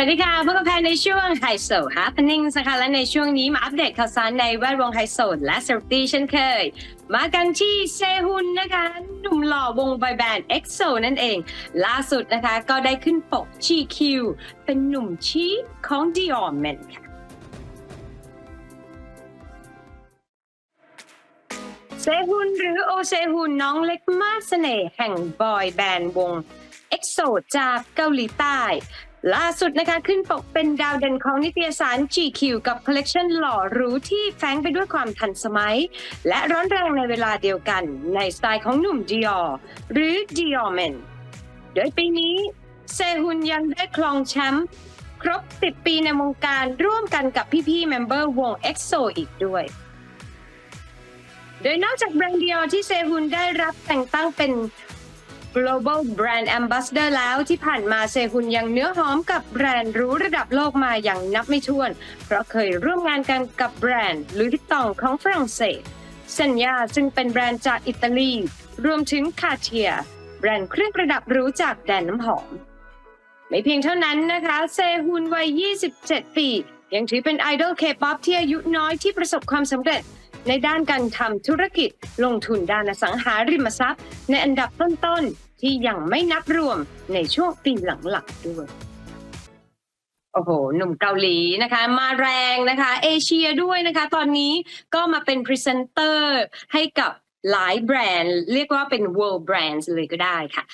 สวัสดีค่ะพบกับแพนในช่วงไฮโซ happenings นะคะและในช่วงนี้มาอัปเดตข่าวสารในแวดวงไฮโซและเซเลบริตี้เช่นเคย มากันที่เซฮุนนะคะ หนุ่มหล่อวงบอยแบนด์ EXO นั่นเอง ล่าสุดนะคะก็ได้ขึ้นปก GQ เป็นหนุ่มชีของ Dior Men ค่ะเซฮุนหรือโอเซฮุนน้องเล็กมากเสน่ห์แห่งบอยแบนด์วง EXO จากเกาหลีใต้ ล่าสุดนะคะขึ้นปกเป็นดาวเด่นของนิตยสาร GQ กับคอลเลกชันหล่อหรูที่แฝงไปด้วยความทันสมัย และร้อนแรงในเวลาเดียวกันในสไตล์ของหนุ่ม Dior หรือ Dior Men โดยปีนี้เซฮุนยังได้ครองแชมป์ครบ 10 ปีในวงการร่วมกันกับพี่ๆเมมเบอร์วง EXO อีกด้วย โดยนอกจากแบรนด์เดียวที่เซฮุนได้รับแต่งตั้งเป็น global brand ambassador แล้วที่ผ่านมาเซฮุนยังเนื้อหอมกับแบรนด์รู้ระดับโลกมาอย่างนับไม่ถ้วน เพราะเคยร่วมงานกันกับแบรนด์ลุยวิตตองของฝรั่งเศสเซนยาซึ่งเป็นแบรนด์จากอิตาลี รวมถึงคาเทีย แบรนด์เครื่องประดับรู้จากแดนน้ำหอม ไม่เพียงเท่านั้นนะคะ เซฮุนวัย 27 ปี ยังถือเป็นไอดอลเคป๊อปที่อายุน้อยที่ประสบความสำเร็จในด้านการทำธุรกิจลงทุนด้านอสังหาริมทรัพย์ ในอันดับต้นๆ ที่ยังไม่นับรวมในช่วงปีหลังๆด้วย โอ้โห หนุ่มเกาหลีนะคะ มาแรงนะคะ เอเชียด้วยนะคะ ตอนนี้ก็มาเป็นพรีเซนเตอร์ให้กับหลายแบรนด์ เรียกว่าเป็น world brands เลยก็ได้ค่ะ